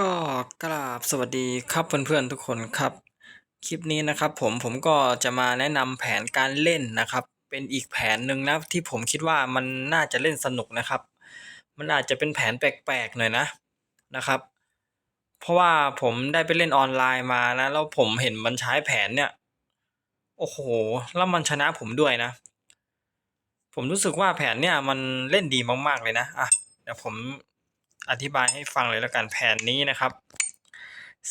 ก็กราบสวัสดีครับเพื่อนๆทุกคนครับ คลิปนี้นะครับผมผมก็จะมาแนะนำแผนการเล่นนะครับ เป็นอีกแผนหนึ่งนะที่ผมคิดว่ามันน่าจะเล่นสนุกนะครับ มันอาจจะเป็นแผนแปลกๆหน่อยนะนะครับ เพราะว่าผมได้ไปเล่นออนไลน์มานะแล้วผมเห็นมันใช้แผนเนี่ยโอ้โหแล้วมันชนะผมด้วยนะ ผมรู้สึกว่าแผนเนี่ยมันเล่นดีมากๆเลยนะอะเดี๋ยวผม อธิบายให้ฟังเลยแล้วกันแผนนี้นะครับ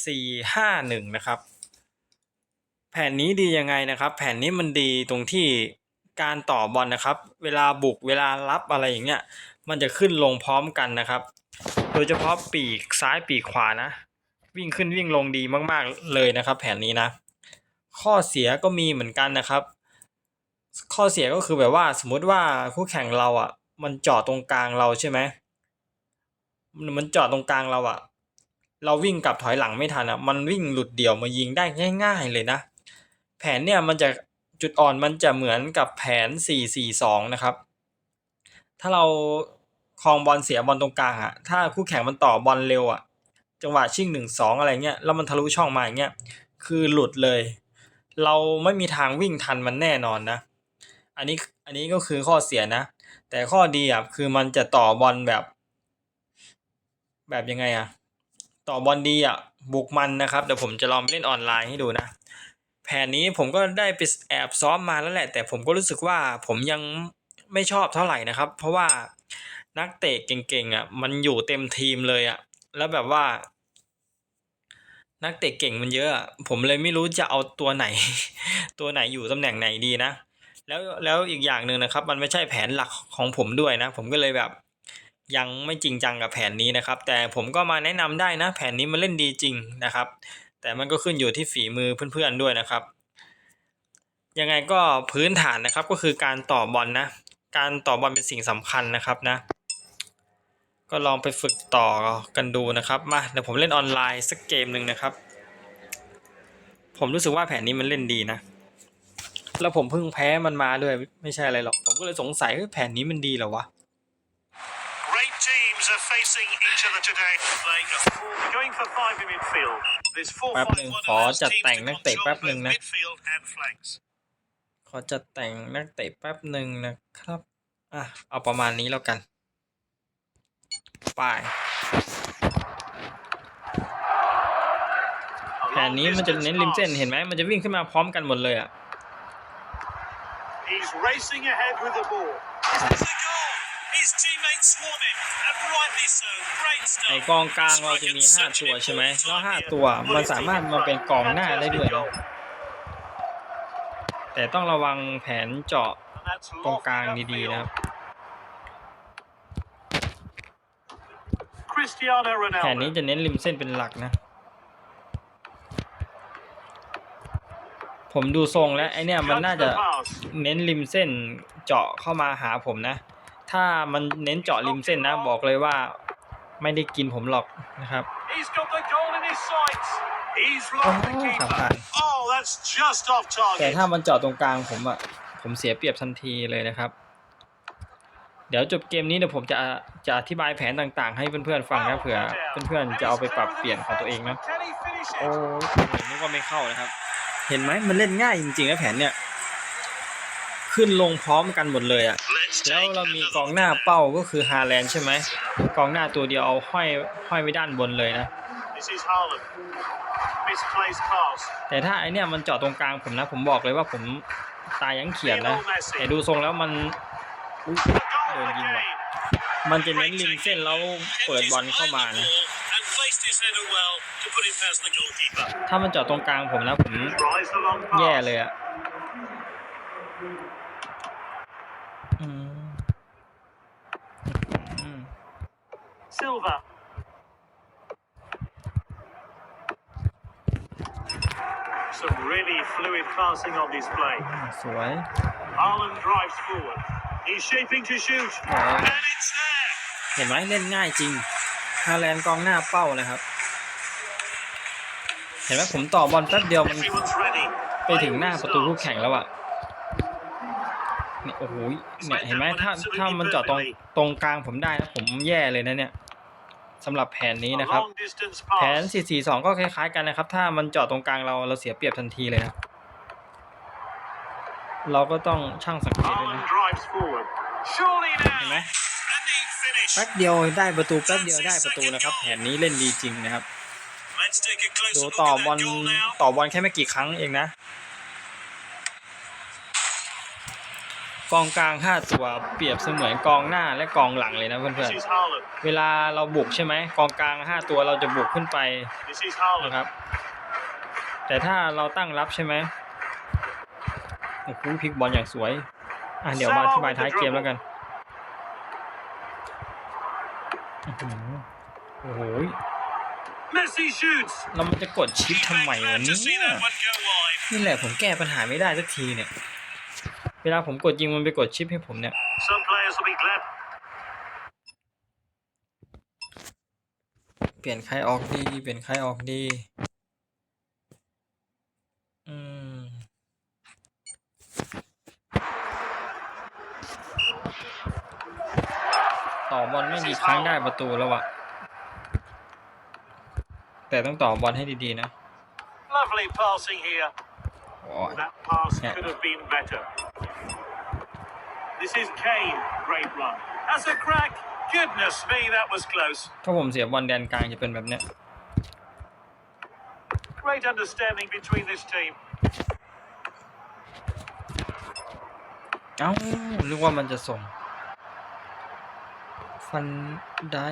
สี่ห้าหนึ่งนะครับ แผนนี้ดียังไงนะครับ แผนนี้มันดีตรงที่การต่อบอลนะครับ เวลาบุกเวลารับอะไรอย่างเงี้ย มันจะขึ้นลงพร้อมกันนะครับ โดยเฉพาะปีกซ้ายปีกขวานะ วิ่งขึ้นวิ่งลงดีมากๆเลยนะครับ แผนนี้นะ ข้อเสียก็มีเหมือนกันนะครับ ข้อเสียก็คือแบบว่าสมมติว่าคู่แข่งเราอะ มันเจาะตรงกลางเราใช่ไหมมัน มันจาะตรงกลางเราอะเราวิ่งกลับถอยหลังไม่ทันอะมันวิ่งหลุดเดี่ยวมายิงได้ง่าย ๆ เลยนะ แผนเนี่ยมันจะจุดอ่อนมันจะเหมือนกับแผน 4-4-2 นะครับ ถ้าเราครองบอลเสียบอลตรงกลางอะถ้าคู่แข่งมันต่อบอลเร็วอะจังหวะชิ่งหนึ่งสองอะไรเงี้ยแล้วมันทะลุช่องมาอย่างเงี้ยคือหลุดเลย เราไม่มีทางวิ่งทันมันแน่นอนนะ อันนี้อันนี้ก็คือข้อเสียนะ แต่ข้อดีอะคือมันจะต่อบอลแบบ แบบยังไงอะต่อบอลดีอะบุกมันนะครับเดี๋ยวผมจะลองเล่นออนไลน์ให้ดูนะ แผนนี้ผมก็ได้ไปแอบซ้อมมาแล้วแหละ แต่ผมก็รู้สึกว่าผมยังไม่ชอบเท่าไหร่นะครับ เพราะว่านักเตะเก่งๆอะมันอยู่เต็มทีมเลยอะแล้วแบบว่า นักเตะเก่งมันเยอะ ผมเลยไม่รู้จะเอาตัวไหน ตัวไหนอยู่ตำแหน่งไหนดีนะ แล้วแล้วอีกอย่างหนึ่งนะครับ มันไม่ใช่แผนหลักของผมด้วยนะ ผมก็เลยแบบ ยังไม่จริงจังกับแผนนี้นะครับ แต่ผมก็มาแนะนำได้นะ แผนนี้มันเล่นดีจริงนะครับ แต่มันก็ขึ้นอยู่ที่ฝีมือเพื่อนๆด้วยนะครับ ยังไงก็พื้นฐานนะครับก็คือการต่อบอลนะ การต่อบอลเป็นสิ่งสำคัญนะครับนะ ก็ลองไปฝึกต่อกันดูนะครับ มาเดี๋ยวผมเล่นออนไลน์สักเกมหนึ่งนะครับ ผมรู้สึกว่าแผนนี้มันเล่นดีนะแล้วผมเพิ่งแพ้มันมาด้วยไม่ใช่อะไรหรอก ผมก็เลยสงสัยว่าแผนนี้มันดีเหรอวะ facing each other today. Playing a four, going for five in midfield. This แป๊บหนึ่ง4-5-1ขอ allows จัด teams แต่ง to นักเตะ control แป๊บหนึ่ง both นะ midfield and flanks. ขอจัดแต่งนักเตะแป๊บหนึ่งนะครับ อะ เอาประมาณนี้แล้วกัน ไปแผน A นี้ long มันจะ distance เน้นริมเส้น pass. เห็นไหมมันจะวิ่งขึ้นมาพร้อมกันหมดเลยอะ ในกองกลางเราจะมีห้าตัวใช่ไหมแล้วห้าตัวมันสามารถมาเป็นกองหน้าได้ด้วยนะแต่ต้องระวังแผนเจาะ And that's ตรงกลางดีๆนะครับแผนนี้จะเน้นริมเส้นเป็นหลักนะ ผมดูทรงแล้วไอเนี่ยมันน่าจะเน้นริมเส้นเจาะเข้ามาหาผมนะ ถ้ามันเน้นเจาะริมเส้นนะ บอกเลยว่า ไม่ได้กินผมหรอกนะครับ He's got the goal in his sights. He's โอ้ blocked the สำ keeper. คัญ Oh, that's just off แต่ target. ถ้ามันเจาะตรงกลางผมอะผมเสียเปรียบทันทีเลยนะครับ เดี๋ยวจบเกมนี้เดี๋ยวผมจะจะอธิบายแผนต่างๆ ให้เพื่อนๆฟังนะเผื่อเพื่อนๆจะเอาไปปรับเปลี่ยนของตัวเองนะ Can he finish โอ้ it? ยผมนึกว่าไม่เข้านะครับ เห็นไหมมันเล่นง่ายจริงๆนะแผนเนี่ย ขึ้นลงพร้อมกันหมดเลยอะ Let's แล้ว take เรามี another กองหน้าเป้าก็คือฮาแลนด์ใช่ไหมกองหน้าตัวเดียวเอาห้อยห้อยไว้ด้านบนเลยนะ This is Haaland. Misplaced pass. แต่ถ้าไอเนี่ยมันเจาะตรงกลางผมนะ ผมบอกเลยว่าผมตายยังเขียนนะแต่ดูทรงแล้วมันอุ๊ย A goal Đồn nhìn again. มันจะเน้นริมเส้นแล้วเปิดบอลเข้ามานะ And placed his header well to put it past the goalkeeper. ถ้ามันเจาะตรงกลางผมนะผม Tries the long แย่ pass. เลยอะอืมอืม Silva. Some really fluid passing on display. สวย Haaland drives forward. He's shaping to shoot. Yeah. And it's there. เห็นไหมเล่นง่ายจริงฮาแลนด์กองหน้าเป้านะครับ เห็นไหมผมต่อบอลแป๊บเดียวมัน Everyone's ready. ไปถึงหน้าประตูคู่แข่งแล้วอะเนี่ยโอ้โหเนี่ยเห็นไหมถ้าถ้ามันเจาะตรงตรงกลางผมได้นะผมแย่เลยนะเนี่ย สำหรับแผนนี้ A นะครับ long distance แผน pass. 442 ก็คล้ายๆกันนะครับ ถ้ามันเจาะตรงกลางเราเราเสียเปรียบทันทีเลยนะเราก็ต้องช่างสังเกตด้วย Haaland นะ drives forward. Surely เห็นไหม now. A neat finish. แป๊บเดียวได้ประตูแป๊บเดียวได้ประตูนะครับ แผนนี้เล่นดีจริงนะครับ Let's take a ดู closer look ต่อ at บอล that goal now. ต่อบอลแค่ไม่กี่ครั้งเองนะ กองกลาง 5 ตัวเปรียบเสมือนกองหน้าและกองหลังเลยนะเพื่อน This is Haaland. ๆเวลาเราบุกใช่ไหมกองกลาง 5 ตัวเราจะบุกขึ้นไป This is Haaland. นะครับ แต่ถ้าเราตั้งรับใช่ไหมโอ้โหพลิกบอลอย่างสวย อะเดี๋ยวมาอธิบายท้ายเกมแล้วกันอื้อหือโอ้โห Messi shoots. เรามันจะกดชิปทำไม Glad วะ to เนี่ see ย that one go wide. นี่แหละผมแก้ปัญหาไม่ได้สักทีเนี่ย เวลาผมกดยิงมันไปกดชิปให้ผมเนี่ย Some players will be glad เปลี่ยนใครออกดี เปลี่ยนใครออกดี อืม ต่อบอลไม่กี่ครั้งได้ประตูแล้วอะแต่ต้องต่อบอลให้ดีๆนะ Lovely passing here. โอ้ย That pass Yeah. could have been better. This is Kane. Great run. That's a crack. Goodness me, that was close. ถ้าผมเสียบอลแดนกลางจะเป็นแบบเนี้ย Great understanding between this team. เอ้านึกว่ามันจะส่ง ฟันได้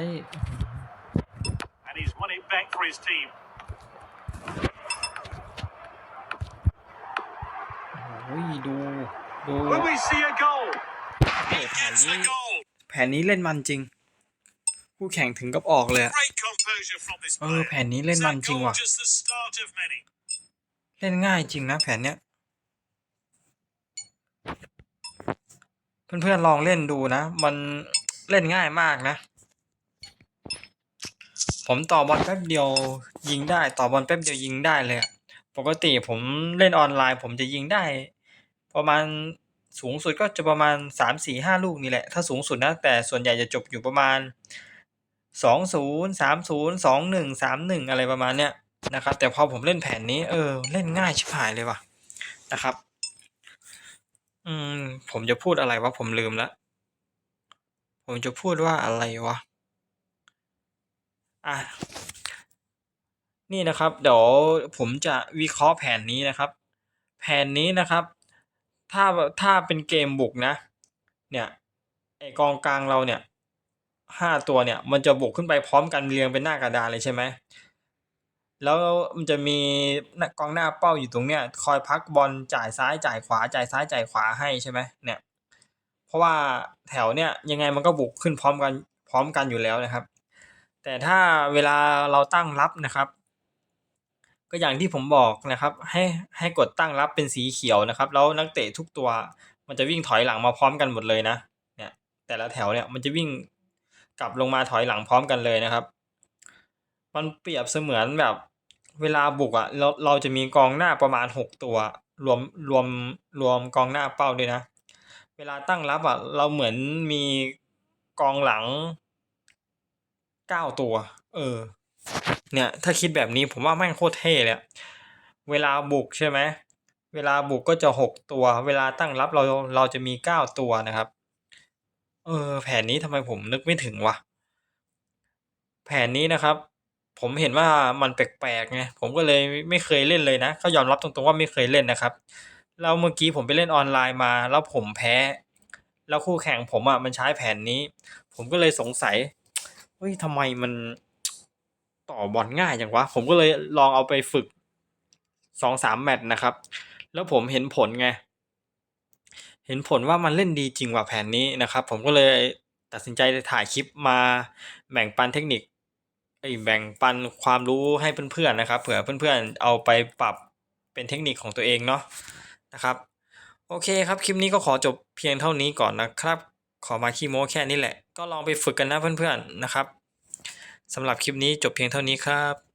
And he's won it back for his team. โอ้ยดู ดู Will we see a goal? โอ้โหแผน Gets นี้ the goal. แผนนี้เล่นมันจริงคู่แข่งถึงกับออกเลยอะ Great composure from this เออ player. แผนนี้เล่น Is มัน that จริง goal ว่ะ just the start of many? เล่นง่ายจริงนะแผนเนี้ยเพื่อนๆลองเล่นดูนะ มันเล่นง่ายมากนะ ผมต่อบอลแป๊บเดียวยิงได้ ต่อบอลแป๊บเดียวยิงได้เลยอะปกติผมเล่นออนไลน์ ผมจะยิงได้ ประมาณ สูงสุดก็จะประมาณสามสี่ห้าลูกนี่แหละ ถ้าสูงสุดนะ แต่ส่วนใหญ่จะจบอยู่ประมาณสองศูนย์สามศูนย์สองหนึ่งสามหนึ่งอะไรประมาณเนี้ยนะครับ แต่พอผมเล่นแผนนี้เออ เล่นง่ายชิบหายเลยว่ะนะครับ อืม ผมจะพูดอะไรวะผมลืมละผมจะพูดว่าอะไรวะอะนี่นะครับ เดี๋ยวผมจะวิเคราะห์แผนนี้นะครับ แผนนี้นะครับ ถ้าถ้าเป็นเกมบุกนะ เนี่ยไอกองกลางเราเนี่ยห้าตัวเนี่ย มันจะบุกขึ้นไปพร้อมกันเรียงเป็นหน้ากระดานเลยใช่ไหมแล้วมันจะมีกองหน้าเป้าอยู่ตรงเนี้ยคอยพักบอลจ่ายซ้ายจ่ายขวาจ่ายซ้ายจ่ายขวาให้ใช่ไหมเนี่ยเพราะว่าแถวเนี่ยยังไงมันก็บุกขึ้นพร้อมกันพร้อมกันอยู่แล้วนะครับ แต่ถ้าเวลาเราตั้งรับนะครับ ก็อย่างที่ผมบอกนะครับ ให้ให้กดตั้งรับเป็นสีเขียวนะครับ แล้วนักเตะทุกตัว มันจะวิ่งถอยหลังมาพร้อมกันหมดเลยนะ เนี่ยแต่ละแถวเนี่ยมันจะวิ่งกลับลงมาถอยหลังพร้อมกันเลยนะครับ มันเปรียบเสมือนแบบเวลาบุกอะ่ะเราเราจะมีกองหน้าประมาณหกตัว รวมรวมรวมกองหน้าเป้าด้วยนะ เวลาตั้งรับอะ่ะเราเหมือนมีกองหลังเก้าตัว เออ เนี่ยถ้าคิดแบบนี้ผมว่าแม่งโคตรเท่เลยเวลาบุกใช่ไหมเวลาบุกก็จะหกตัว เวลาตั้งรับเราเราจะมีเก้าตัวนะครับ เออ แผนนี้ทำไมผมนึกไม่ถึงวะแผนนี้นะครับ ผมเห็นว่ามันแปลกๆไงผมก็เลยไม่เคยเล่นเลยนะก็ยอมรับตรงๆว่าไม่เคยเล่นนะครับแล้วเมื่อกี้ผมไปเล่นออนไลน์มา แล้วผมแพ้ แล้วคู่แข่งผมอะมันใช้แผนนี้ ผมก็เลยสงสัยเฮ้ยทำไมมัน ต่อบอลง่ายจังวะ ผมก็เลยลองเอาไปฝึกสองสามแมตช์นะครับ แล้วผมเห็นผลไง เห็นผลว่ามันเล่นดีจริงว่ะแผนนี้นะครับ ผมก็เลยตัดสินใจถ่ายคลิปมาแบ่งปันเทคนิคไอ้แบ่งปันความรู้ให้เพื่อนๆนะครับเผื่อเพื่อนๆเอาไปปรับเป็นเทคนิคของตัวเองเนาะนะครับ โอเคครับคลิปนี้ก็ขอจบเพียงเท่านี้ก่อนนะครับ ขอมาขี้โม้แค่นี้แหละ ก็ลองไปฝึกกันนะเพื่อนๆนะครับ สำหรับคลิปนี้จบเพียงเท่านี้ครับ